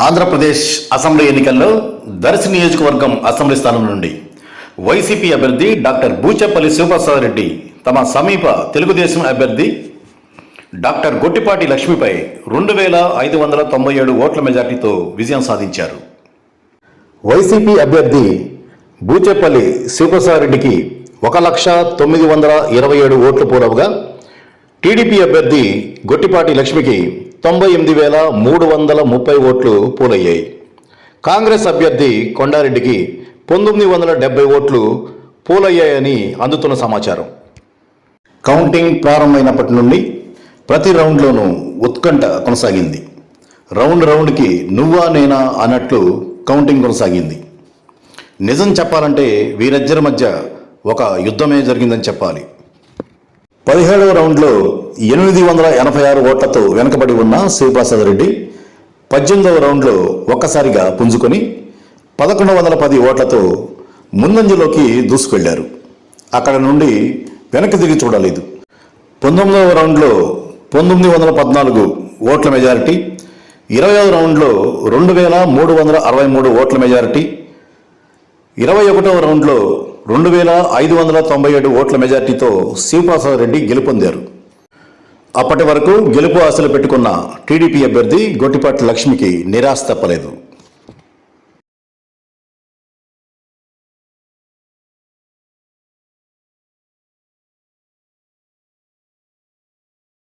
Andhra Pradesh assembly ఎన్నికల్లో దర్శి నియోజకవర్గం assembly స్థానం నుండి వైసీపీ అభ్యర్థి డాక్టర్ బూచపల్లి శివప్రసాద్ రెడ్డి తమ సమీప తెలుగుదేశం అభ్యర్థి డాక్టర్ గొట్టిపాటి లక్ష్మిపై రెండు వేల ఐదు వందల తొంభై ఏడు ఓట్ల మెజార్టీతో విజయం సాధించారు. వైసీపీ అభ్యర్థి బూచేపల్లి శివప్రసాద్ రెడ్డికి ఒక లక్ష తొమ్మిది వందల ఇరవై ఏడు ఓట్లు పోలవగా టీడీపీ అభ్యర్థి గొట్టిపాటి లక్ష్మికి తొంభై ఎనిమిది వేల మూడు వందల ముప్పై ఓట్లు పోలయ్యాయి కాంగ్రెస్ అభ్యర్థి కొండారెడ్డికి పంతొమ్మిది వందల డెబ్బై ఓట్లు పోలయ్యాయని అందుతున్న సమాచారం. కౌంటింగ్ ప్రారంభమైనప్పటి నుండి ప్రతి రౌండ్లోనూ ఉత్కంఠ కొనసాగింది. రౌండ్ రౌండ్కి నువ్వా నేనా అన్నట్లు కౌంటింగ్ కొనసాగింది. నిజం చెప్పాలంటే వీరిద్దరి మధ్య ఒక యుద్ధమే జరిగిందని చెప్పాలి. పదిహేడవ రౌండ్లో ఎనిమిది వందల ఎనభై ఆరు ఓట్లతో వెనుకబడి ఉన్న శివప్రసాద్ రెడ్డి పద్దెనిమిదవ రౌండ్లో ఒక్కసారిగా పుంజుకొని పదకొండు వందల పది ఓట్లతో ముందంజలోకి దూసుకెళ్ళారు. అక్కడ నుండి వెనక్కి తిరిగి చూడలేదు. పంతొమ్మిదవ రౌండ్లో పంతొమ్మిది వందల పద్నాలుగు ఓట్ల మెజారిటీ ఇరవై రౌండ్లో రెండు వేల మూడు వందల అరవై మూడు ఓట్ల మెజారిటీ ఇరవై ఒకటవ రౌండ్లో రెండు వేల ఐదు వందల తొంభై ఏడు ఓట్ల మెజార్టీతో శివప్రసాద్ రెడ్డి గెలుపొందారు. అప్పటి వరకు గెలుపు ఆశలు పెట్టుకున్న టీడీపీ అభ్యర్థి గొట్టిపాటి లక్ష్మికి నిరాశ తప్పలేదు.